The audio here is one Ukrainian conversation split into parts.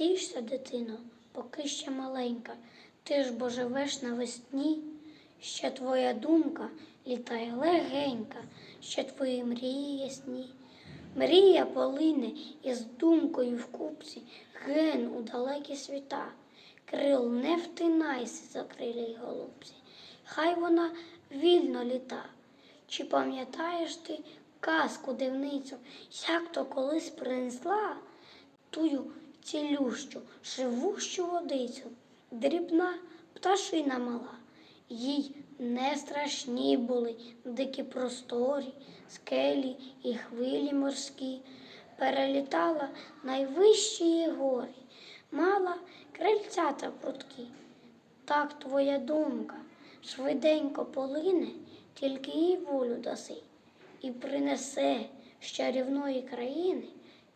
Стійся, дитино, поки ще маленька, ти ж бо живеш навесні, ще твоя думка літає легенька, ще твої мрії ясні. Мрія полине із думкою в купці, ген у далекі світа. Крил не втинайся закрилій голубці, хай вона вільно літа. Чи пам'ятаєш ти казку дивницю, як то колись принесла тую цілющу, живущу водицю, дрібна пташина мала. Їй не страшні були дикі просторі, скелі і хвилі морські. Перелітала найвищі гори, мала крильцята прудкі. Так твоя думка швиденько полине, тільки їй волю даси, і принесе з чарівної країни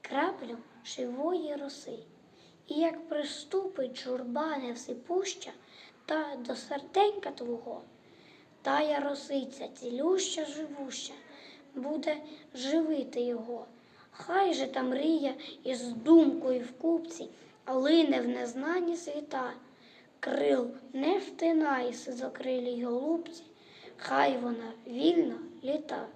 краплю живої роси. І як приступить журба невсипуща, та до серденька твого, тая росиця цілюща живуща, буде живити його. Хай же та мрія із думкою в купці, лине в незнані світа. Крил не втинайся закрилій голубці, хай вона вільно літа.